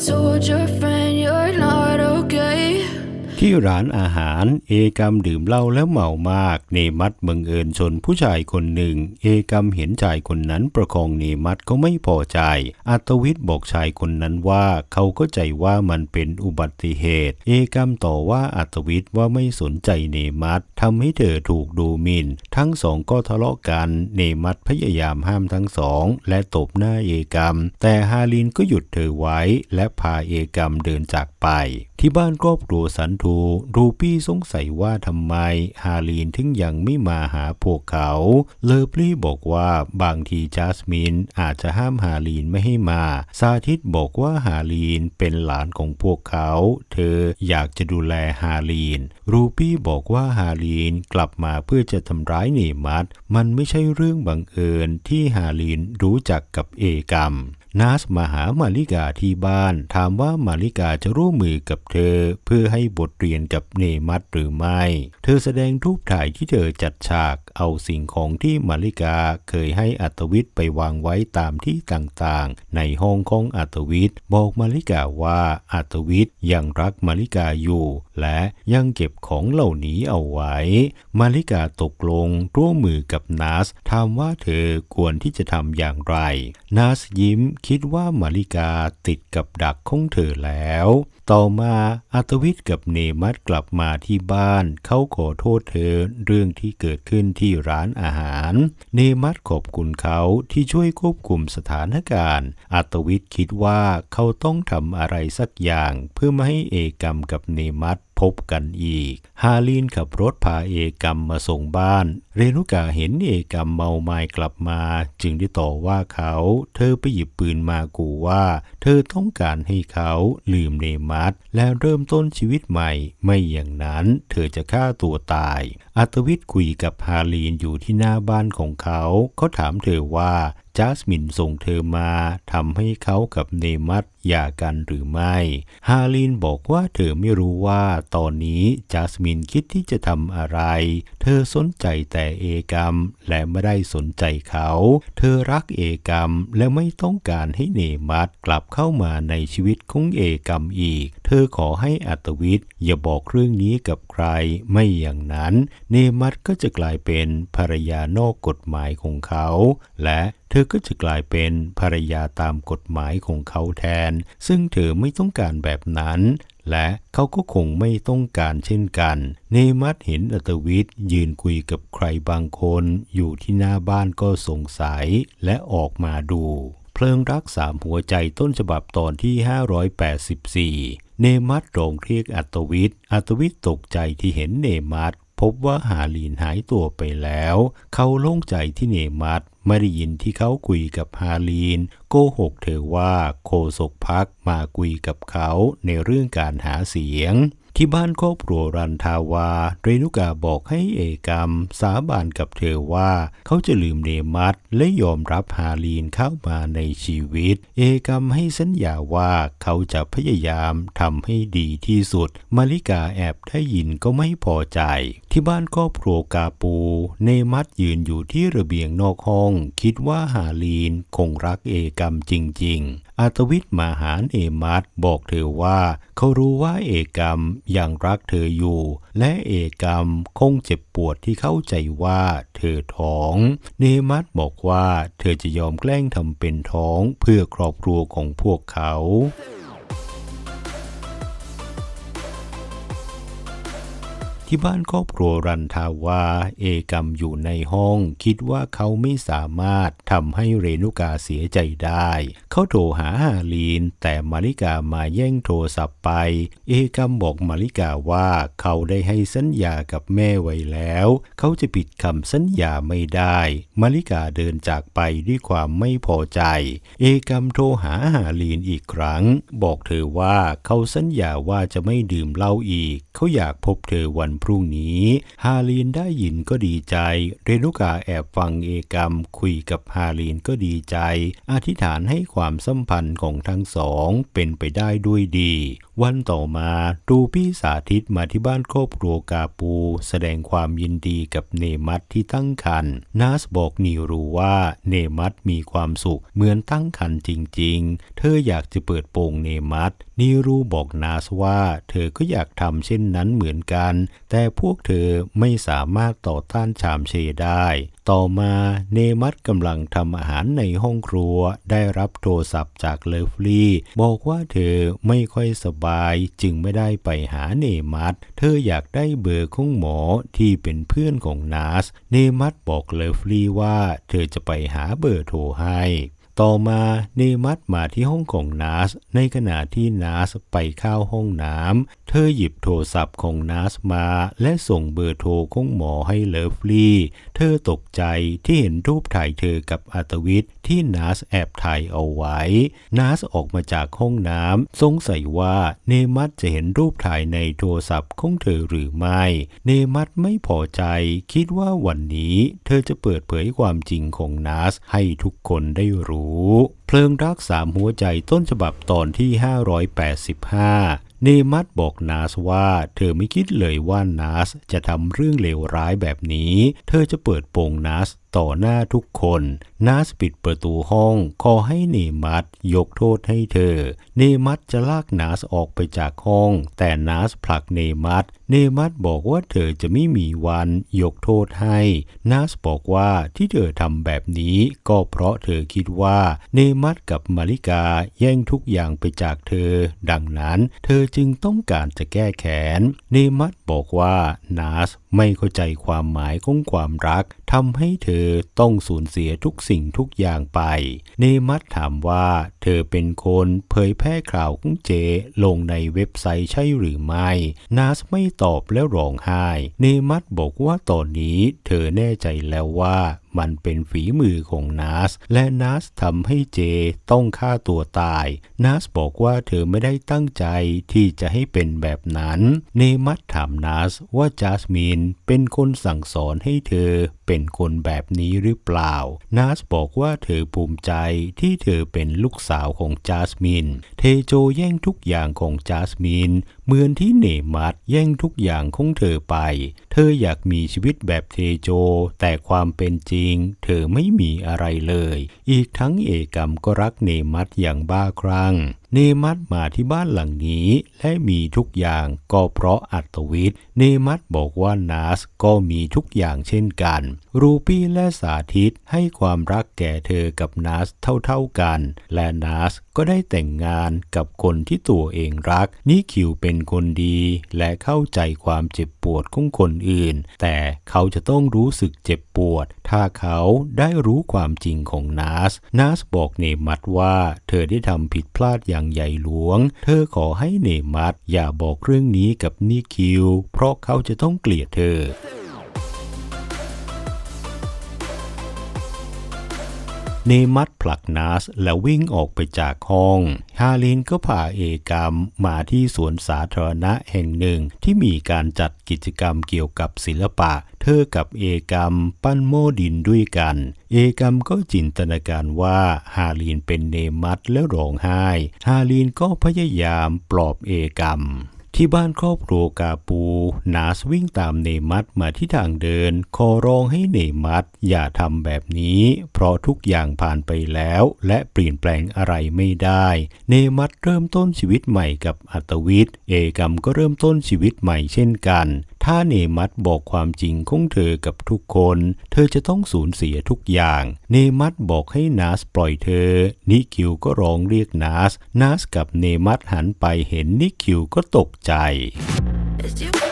soldier friend. ที่ร้านอาหารเอกมดื่มเหล้าแล้วเมามาก เนมัตบังเอิญชนผู้ชายคนหนึ่ง เอกมเห็นชายคนนั้นประคองเนมัตก็ไม่พอใจ อัตวิทย์บอกชายคนนั้นว่าเขาก็ใจว่ามันเป็นอุบัติเหตุ เอกมต่อว่าอัตวิทย์ว่าไม่สนใจเนมัตทำให้เธอถูกดูหมิ่น ทั้งสองก็ทะเลาะกัน เนมัตพยายามห้ามทั้งสอง และตบหน้าเอกมแต่ฮาลินก็หยุดเธอไว้ และพาเอกมเดินจากไป ที่บ้านครอบครัวสันทูรูปี้สงสัยว่าทำไมฮาลีนถึงยังไม่มาหาพวกเขา เลอปลี่บอกว่าบางทีจัสมินอาจจะห้ามฮาลีนไม่ให้มา ซาทิตบอกว่าฮาลีนเป็นหลานของพวกเขา เธออยากจะดูแลฮาลีน รูปี้บอกว่าฮาลีนกลับมาเพื่อจะทำร้ายเนมัตมันไม่ใช่เรื่องบังเอิญที่ฮาลีนรู้จักกับเอกรรม นาสมาหามาริกาที่บ้าน ถามว่ามาริกาจะร่วมมือกับเธอ เพื่อให้บทเรียนกับเนมัตหรือไม่ เธอแสดงรูปถ่ายที่เธอจัดฉาก เอาสิ่งของที่มาริกาเคยให้อัตวิทย์ไปวางไว้ตามที่ต่างๆ ในห้องของอัตวิทย์บอกมาริกาว่าอัตวิทย์ยังรักมาริกาอยู่ และยังเก็บของเหล่านี้เอาไว้ มาริกาตกลงร่วมมือกับนาสถามว่าเธอควรที่จะทำอย่างไรนาสยิ้มคิดว่ามาริกาติดกับดักของเธอแล้ว ต่อมาอัตวิทย์กับเนมัตกลับมาที่บ้าน เขาขอโทษเธอเรื่องที่เกิดขึ้นที่ร้านอาหาร เนมัตขอบคุณเขาที่ช่วยควบคุมสถานการณ์ อัตวิทย์คิดว่าเขาต้องทำอะไรสักอย่างเพื่อไม่ให้เอกรรมกับเนมัต พบกันอีก ฮาลีนขับรถพาเอกรรมมาส่งบ้าน เรนุกาเห็นเอกรรมเมาไม้กลับมา จึงได้ต่อว่าเขา เธอไปหยิบปืนมากูว่า เธอต้องการให้เขาลืมเนมัตและเริ่มต้นชีวิตใหม่ ไม่อย่างนั้นเธอจะฆ่าตัวตาย อัตวิทย์คุยกับฮาลีนอยู่ที่หน้าบ้านของเขา เขาถามเธอว่า จัสมินส่งเธอมาทำให้เขากับเนมัตหย่ากันหรือไม่ ฮาลินบอกว่าเธอไม่รู้ว่าตอนนี้จัสมินคิดที่จะทำอะไร เธอสนใจแต่เอกรรมและไม่ได้สนใจเขา เธอรักเอกรรมและไม่ต้องการให้เนมัตกลับเข้ามาในชีวิตของเอกรรมอีก เธอขอให้อัตวิทย์อย่าบอกเรื่องนี้กับ รไม่อย่างนั้น เนมัตก็จะกลายเป็นภรรยานอกกฎหมายของเขา และเธอก็จะกลายเป็นภรรยาตามกฎหมายของเขาแทน ซึ่งเธอไม่ต้องการแบบนั้น และเขาก็คงไม่ต้องการเช่นกัน เนมัตเห็นอัตวิทย์ยืนคุยกับใครบางคน อยู่ที่หน้าบ้านก็สงสัยและออกมาดู เพลิงรักสามหัวใจต้นฉบับตอนที่ 584 เนมัตร้องเรียกอัตวิทย์อัตวิทย์ตกใจที่เห็นเนมัตพบว่าฮาลีนหายตัวไปแล้ว เขาโล่งใจที่เนมัตไม่ได้ยินที่เขาคุยกับฮาลีน โกหกเธอว่าโคศกพักมาคุยกับเขาในเรื่องการหาเสียง ที่บ้านครอบครัวรันทาวา เรนุกาบอกให้เอกรรม สาบานกับเธอว่าเขาจะลืมเนมัตและยอมรับฮาลีนเข้ามาในชีวิต เอกรรมให้สัญญาว่าเขาจะพยายามทำให้ดีที่สุด มาริกาแอบได้ยินก็ไม่พอใจ ที่บ้านครอบครัวกาปู เนมัตยืนอยู่ที่ระเบียงนอกห้อง คิดว่าฮาลีนคงรักเอกรรมจริง ๆ อาตวิทย์มหาเอมัตบอกเธอว่า เขารู้ว่าเอกรรมยังรักเธออยู่ และเอกรรมคงเจ็บปวดที่เข้าใจว่าเธอท้อง เนมัตบอกว่าเธอจะยอมแกล้งทำเป็นท้องเพื่อครอบครัวของพวกเขา ที่บ้านครอบครัวรันทาวาเอกรรมอยู่ในห้อง คิดว่าเขาไม่สามารถทำให้เรนุกาเสียใจได้ เขาโทรหาฮาลีน แต่มาริกามาแย่งโทรศัพท์ไป เอกรรมบอกมาริกาว่าเขาได้ให้สัญญากับแม่ไว้แล้ว เขาจะผิดคำสัญญาไม่ได้ มาริกาเดินจากไปด้วยความไม่พอใจ เอกรรมโทรหาฮาลีนอีกครั้ง บอกเธอว่าเขาสัญญาว่าจะไม่ดื่มเหล้าอีก เขาอยากพบเธอวันพรุ่งนี้ ฮาลีนได้ยินก็ดีใจ เรนุกาแอบฟังเอกรรมคุยกับฮาลีนก็ดีใจ อธิษฐานให้ความสัมพันธ์ของทั้งสองเป็นไปได้ด้วยดี วันต่อมารูปี้สาธิตมาที่บ้านครอบครัวกาปู แสดงความยินดีกับเนมัตที่ตั้งครรภ์นาสบอกนีรูว่าเนมัตมีความสุขเหมือนตั้งครรภ์จริง ๆ เธออยากจะเปิดโปงเนมัตนีรูบอกนาสว่า เธอก็อยากทำเช่นนั้นเหมือนกันแต่พวกเธอไม่สามารถต่อต้านชามเชได้ ต่อมาเนมัตกำลังทำอาหารในห้องครัว ได้รับโทรศัพท์จากเลฟลี่ บอกว่าเธอไม่ค่อยสบายจึงไม่ได้ไปหาเนมัตเธออยากได้เบอร์ของหมอที่เป็นเพื่อนของนาส เนมัตบอกเลฟลี่ว่าเธอจะไปหาเบอร์โทรให้ ต่อมาเนมัตมาที่ห้องของนาส ในขณะที่นาสไปเข้าห้องน้ำ เธอหยิบโทรศัพท์ของนาสมา และส่งเบอร์โทรของหมอให้เลิฟลี่ เธอตกใจที่เห็นรูปถ่ายเธอกับอัตวิทย์ที่นาสแอบถ่ายเอาไว้ นาสออกมาจากห้องน้ำสงสัยว่าเนมัตจะเห็นรูปถ่ายในโทรศัพท์ของเธอหรือไม่ เนมัตไม่พอใจคิดว่าวันนี้ เธอจะเปิดเผยความจริงของนาสให้ทุกคนได้รู้เพลิงรักสามหัวใจต้นฉบับตอนที่ 585 เนมัตบอกนาสว่า เธอไม่คิดเลยว่านาสจะทำเรื่องเลวร้ายแบบนี้ เธอจะเปิดโปงนาสต่อหน้าทุกคน นาสปิดประตูห้อง ขอให้เนมัตยกโทษให้เธอ เนมัตจะลากนาสออกไปจากห้อง แต่นาสผลักเนมัตเนมัตบอกว่าเธอจะไม่มีวันยกโทษให้ นาสบอกว่าที่เธอทำแบบนี้ก็เพราะเธอคิดว่า เนมัตกับมาริกาแย่งทุกอย่างไปจากเธอ ดังนั้น เธอจึงต้องการจะแก้แค้น เนมัตบอกว่านาส ไม่เข้าใจความหมายของความรักทำให้เธอต้องสูญเสียทุกสิ่งทุกอย่างไป เนมัตถามว่า เธอเป็นคนเผยแพร่ข่าวของเจลงในเว็บไซต์ใช่หรือไม่ นาสไม่ตอบแล้วร้องไห้ เนมัตบอกว่าตอนนี้เธอแน่ใจแล้วว่ามันเป็นฝีมือของนาสและนาสทำให้เจต้องฆ่าตัวตายนาสบอกว่าเธอไม่ได้ตั้งใจที่จะให้เป็นแบบนั้น เนมัตถามนาสว่าจาสมินเป็นคนสั่งสอนให้เธอ เป็นคนแบบนี้หรือเปล่า นาสบอกว่าเธอภูมิใจที่เธอเป็นลูกสาวของจาสมิน เทโจแย่งทุกอย่างของจาสมิน เหมือนที่เนมัตแย่งทุกอย่างของเธอไป เธออยากมีชีวิตแบบเทโจ แต่ความเป็นจริง เธอไม่มีอะไรเลย อีกทั้งเอกรรมก็รักเนมัตอย่างบ้าคลั่งเนมัตมาที่บ้านหลังนี้และมีทุกอย่างก็เพราะอัตวิทย์เนมัตบอกว่านาสก็มีทุกอย่างเช่นกันรูปี้และสาธิตให้ความรักแก่เธอกับนาสเท่าๆกัน และนาสก็ได้แต่งงานกับคนที่ตัวเองรัก นิคิวเป็นคนดีและเข้าใจความเจ็บปวดของคนอื่น แต่เขาจะต้องรู้สึกเจ็บปวด ถ้าเขาได้รู้ความจริงของนาสนาสบอกเนมัตว่า เธอได้ทำผิดพลาดอย่างใหญ่หลวง เธอขอให้เนมัตอย่าบอกเรื่องนี้กับนิคิว เพราะเขาจะต้องเกลียดเธอ เนมัตผลักนาสแล้ววิ่งออกไปจากห้อง ฮาลินก็พาเอกรมมาที่สวนสาธารณะแห่งหนึ่งที่มีการจัดกิจกรรมเกี่ยวกับศิลปะ เธอกับเอกรมปั้นโมดินด้วยกัน เอกรมก็จินตนาการว่าฮาลินเป็นเนมัตแล้วร้องไห้ ฮาลินก็พยายามปลอบเอกรรม ที่บ้านครอบครัวกาปู นาสวิ่งตามเนมัตมาที่ทางเดิน ขอร้องให้เนมัตอย่าทำแบบนี้ เพราะทุกอย่างผ่านไปแล้ว และเปลี่ยนแปลงอะไรไม่ได้ เนมัตเริ่มต้นชีวิตใหม่กับอัตวิทย์ เอกรรมก็เริ่มต้นชีวิตใหม่เช่นกันถ้าเนมัตบอกความจริงของเธอกับทุกคน เธอจะต้องสูญเสียทุกอย่าง เนมัตบอกให้นาสปล่อยเธอ นิคิวก็ร้องเรียกนาส นาสกับเนมัตหันไปเห็นนิคิวก็ตกใจ As you